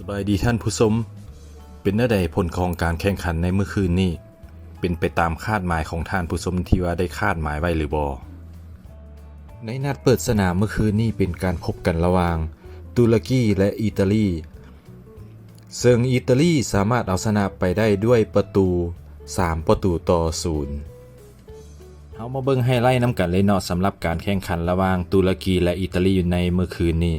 สบายดีท่านผู้ชมเป็นนื้อใดผลของการแข่งขันในเมื่อคืนนี้ เป็นไปตามคาดหมายของท่านผู้ชมที่ว่าได้คาดหมายไว้หรือบอในนัดเปิดสนามเมื่อคืนนี้เป็นการพบกันระหว่าง ตุรกีและอิตาลีซึ่งอิตาลีสามารถเอาชนะไปได้ด้วยประตู 3 ประตูต่อศูนย์เฮามาเบิ่งไฮไลท์น้ำกันเลยเนาะสำหรับการแข่งขันระหว่างตุรกีและอิตาลีอยู่ในเมื่อคืนนี้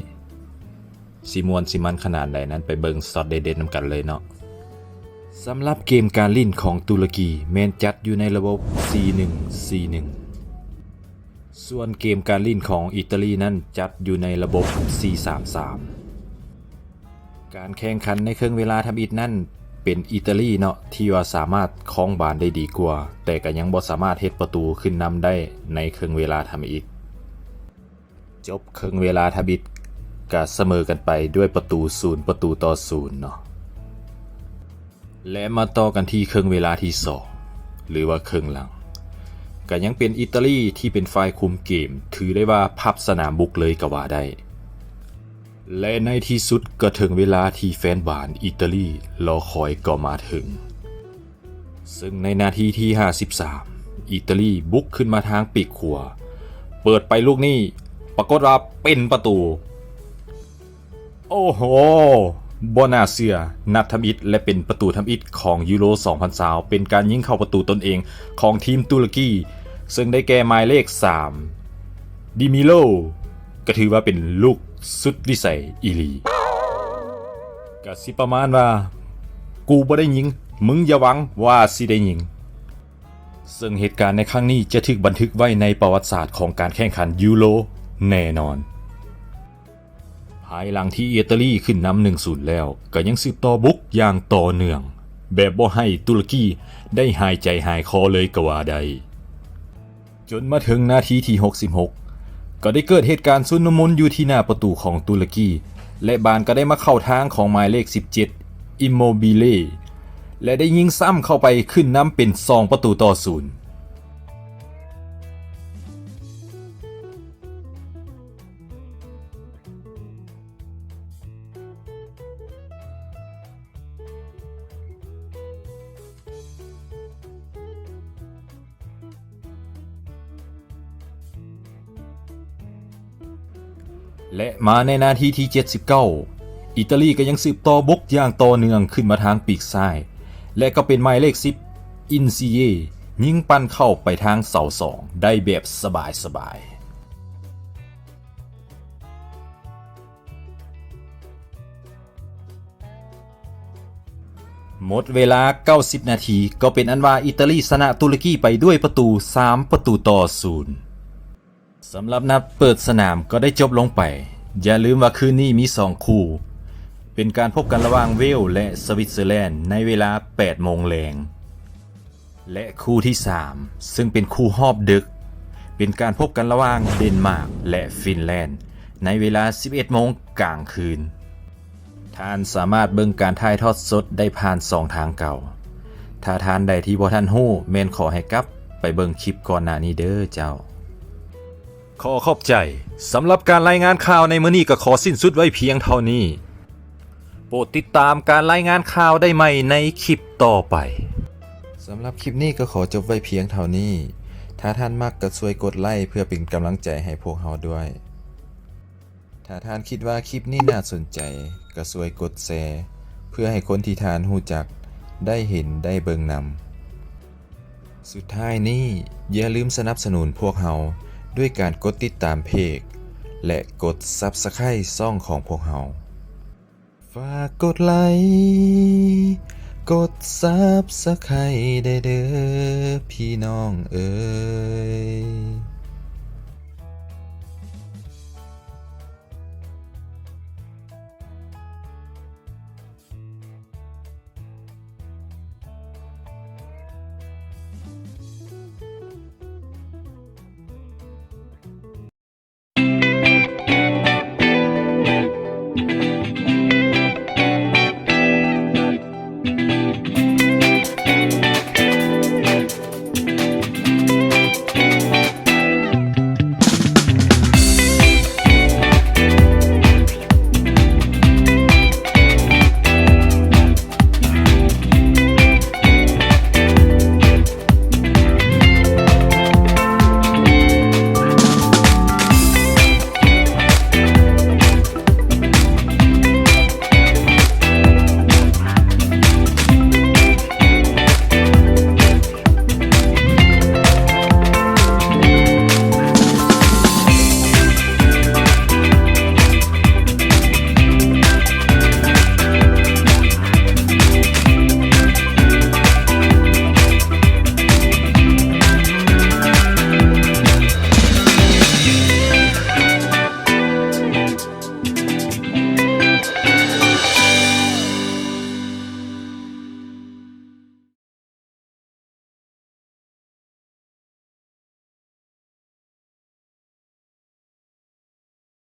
สิมวนสิมันขนาดไหนนั้นไปเบิงสอดเด็ดๆนำกันเลยเนาะสำหรับเกมการลิ่นของตุรกีแมนจัดอยู่ในระบบ C1 ส่วนเกมการลิ่นของอิตาลีนั้นจัดอยู่ในระบบ C33 การแข่งขันในเครื่องเวลาทำอิฐนั่นเป็นอิตาลีเนาะที่ว่าสามารถคล้องบานได้ดีกว่า แต่ก็ยังบ่สามารถเฮ็ดประตูขึ้นนำได้ในเครื่องเวลาทำอิฐจบเครื่องเวลาทำอิฐ ก็เสมอกันไปด้วยประตูศูนย์ประตูต่อศูนย์เนาะและมาต่อกันที่ครึ่งเวลาที่สองหรือว่าครึ่งหลังก็ยังเป็นอิตาลีที่เป็นฝ่ายคุมเกม ถือได้ว่าพับสนามบุกเลยก็ว่าได้ และในที่สุดก็ถึงเวลาที่แฟนบานอิตาลีรอคอยก็มาถึง ซึ่งในนาทีที่ 53 อิตาลีบุกขึ้นมาทางปีกขวาเปิดไปลูกนี้ปรากฏว่าเป็นประตู โอ้โหบนาเสือนัดทำอิฐและเป็นประตูทำอิฐของยูโร2020เป็นการยิงเข้าประตูตนเองของทีมตุรกี ซึ่งได้แก่หมายเลข 3 ดิมิโล ก็ถือว่าเป็นลูกสุดวิสัยอีลีก็สิประมาณว่า กูบ่ได้ยิง มึงอย่าหวังว่าสิได้ยิง ซึ่งเหตุการณ์ในครั้งนี้จะถูกบันทึกไว้ในประวัติศาสตร์ของการแข่งขันยูโรแน่นอน ภายหลังที่อิตาลีขึ้นนำหนึ่งศูนย์แล้ว ก็ยังสืบต่อบุกอย่างต่อเนื่อง แบบบ่ให้ตุรกีได้หายใจหายคอเลยกว่าได้จนมาถึงนาทีที่ 66 ก็ได้เกิดเหตุการณ์สุนมุนอยู่ที่หน้าประตูของตุรกี และบานก็ได้มาเข้าทางของหมายเลข 17 อิมโมบิเล่และได้ยิงซ้ำเข้าไปขึ้นนำเป็น 2 ประตูต่อศูนย์ และมาในนาทีที่ 79 อิตาลีก็ยังสืบต่อบุกอย่างต่อเนื่องขึ้นมาทางปีกซ้าย และก็เป็นหมายเลข 10 อินซีเยยิงปั้นเข้าไปทางเสาสองได้แบบสบายสบายหมดเวลา 90 นาทีก็เป็นอันว่าอิตาลีชนะตุรกีไปด้วยประตู 3 ประตูต่อศูนย์ สำหรับนัดเปิดสนามก็ได้จบลงไป อย่าลืมว่าคืนนี้มี 2 คู่ เป็นการพบกันระหว่างเวลและสวิตเซอร์แลนด์ในเวลา 8 โมงแรงและคู่ที่ 3 ซึ่งเป็นคู่หอบดึก เป็นการพบกันระหว่างเดนมาร์กและฟินแลนด์ ในเวลา 11 โมงกลางคืน ท่านสามารถเบิ่งการถ่ายทอดสดได้ผ่านสองทางเก่า ถ้าท่านใดที่บ่ท่านฮู้แม่นขอให้กลับไปเบิ่งคลิปก่อนหน้านี้เด้อเจ้า ขอขอบใจสำหรับการรายงานข่าวในมื้อนี้ก็ขอสิ้นสุดไว้เพียงเท่านี้ โปรดติดตามการรายงานข่าวได้ใหม่ในคลิปต่อไปสำหรับคลิปนี้ก็ขอจบไว้เพียงเท่านี้ ถ้าท่านมักก็ช่วยกดไลค์เพื่อเป็นกำลังใจให้พวกเราด้วย ถ้าท่านคิดว่าคลิปนี้น่าสนใจก็ช่วยกดแชร์เพื่อให้คนที่ทานหูจักได้เห็นได้เบิงนำสุดท้ายนี้อย่าลืมสนับสนุนพวกเรา ด้วยการกดติดตามเพจและกด Subscribe ซ่องของพวกเราฝากกดไลค์กด Subscribe ได้เด้อพี่น้องเอ๋ย